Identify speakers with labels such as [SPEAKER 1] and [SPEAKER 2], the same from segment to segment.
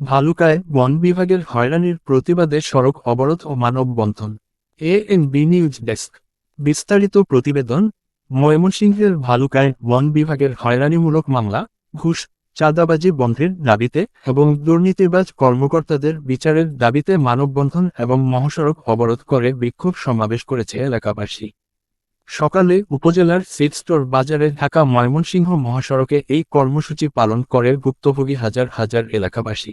[SPEAKER 1] ভালুকায় বন বিভাগের হয়রানির প্রতিবাদে সড়ক অবরোধ ও মানববন্ধন। A N B news desk বিস্তারিত প্রতিবেদন, ময়মনসিংহের ভালুকায় বন বিভাগের হয়রানিমূলক মামলা, ঘুষ, চাঁদাবাজি বন্ধের দাবিতে এবং দুর্নীতিবাজ কর্মকর্তাদের বিচারের দাবিতে মানববন্ধন এবং মহাসড়ক অবরোধ করে বিক্ষোভ সমাবেশ করেছে এলাকাবাসী। সকালে উপজেলার সিড স্টোর বাজারে ঢাকা ময়মনসিংহ মহাসড়কে এই কর্মসূচি পালন করে ভুক্তভোগী হাজার হাজার এলাকাবাসী।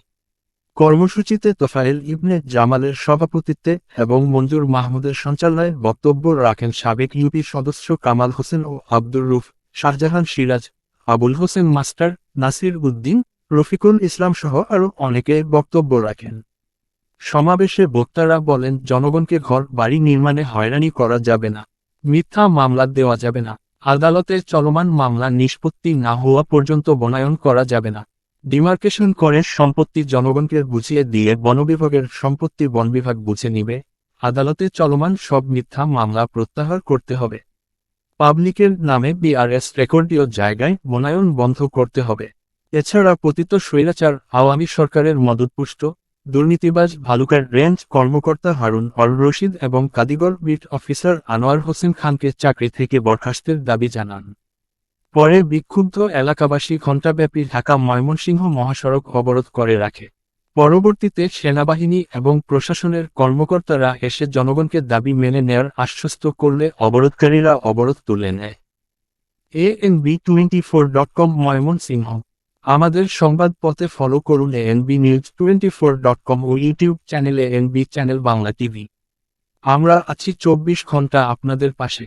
[SPEAKER 1] কর্মসূচিতে তোফায়েল ইবনে জামালের সভাপতিত্বে এবং মঞ্জুর মাহমুদের সঞ্চালনায় বক্তব্য রাখেন সাবেক ইউপি সদস্য কামাল হোসেন ও আব্দুর রুফ, শাহজাহান সিরাজ, আবুল হোসেন মাস্টার, নাসির উদ্দিন, রফিকুল ইসলাম সহ আরও অনেকে বক্তব্য রাখেন। সমাবেশে বক্তারা বলেন, জনগণকে ঘর, বাড়ি নির্মাণে হয়রানি করা যাবে না। মিথ্যা মামলা দেওয়া যাবে না। আদালতে চলমান মামলা নিষ্পত্তি না হওয়া পর্যন্ত বনায়ন করা যাবে না। ডিমার্কেশন করে সম্পত্তি জনগণকে বুঝিয়ে দিয়ে বন বিভাগের সম্পত্তি বন বিভাগ বুঝে নিবে, আদালতে চলমান সব মিথ্যা মামলা প্রত্যাহার করতে হবে। পাবলিকের নামে বিআরএস রেকর্ডীয় জায়গায় বনায়ন বন্ধ করতে হবে। এছাড়া পতিত স্বৈরাচার আওয়ামী সরকারের মদতপুষ্ট, দুর্নীতিবাজ ভালুকার রেঞ্জ কর্মকর্তা হারুন অর রশিদ এবং কাদিগর বিট অফিসার আনোয়ার হোসেন খানকে চাকরি থেকে বরখাস্তের দাবি জানান। পরে বিক্ষুব্ধ এলাকাবাসী ঘণ্টাব্যাপী ঢাকা ময়মনসিংহ মহাসড়ক অবরোধ করে রাখে। পরবর্তীতে সেনাবাহিনী এবং প্রশাসনের কর্মকর্তারা এসে জনগণকে দাবি মেনে নেয়ার আশ্বস্ত করলে অবরোধকারীরা অবরোধ তুলে নেয়। A N B twenty four dot com Mymensingh. আমাদের সংবাদপত্রে ফলো করুন NB news twenty four dot com ও ইউটিউব চ্যানেলে এনবি চ্যানেল বাংলা টিভি। আমরা আছি চব্বিশ ঘণ্টা আপনাদের পাশে।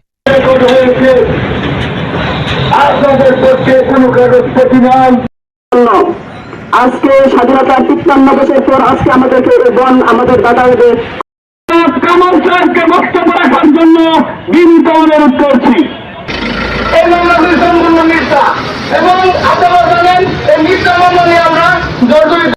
[SPEAKER 2] আপনাদের পক্ষে কোনো নাই
[SPEAKER 3] আজকে স্বাধীনতার তিপ্পান্ন বছর পর আজকে আমাদেরকে বন আমাদের দাদাদের
[SPEAKER 2] কামাল সাহেবকে বক্তব্য রাখার জন্য বিনীত অনুরোধ করছি এই মামলাটি সম্পূর্ণ মিথ্যা এবং আপনারা জানেন এই মিথ্যা মামলা নিয়ে আমরা জর্জরিত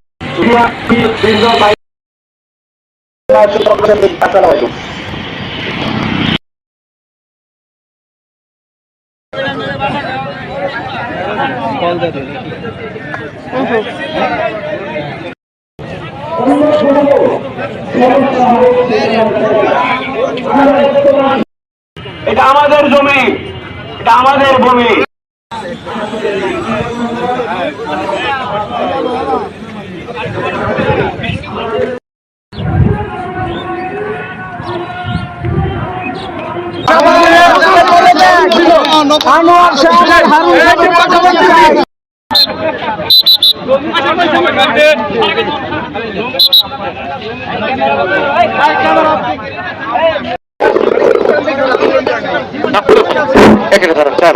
[SPEAKER 2] এটা আমাদের জমি এটা আমাদের ভূমি।
[SPEAKER 3] আনোয়ার সাহেবের হারুন কথা বলতে চাই।
[SPEAKER 4] এখানে স্যার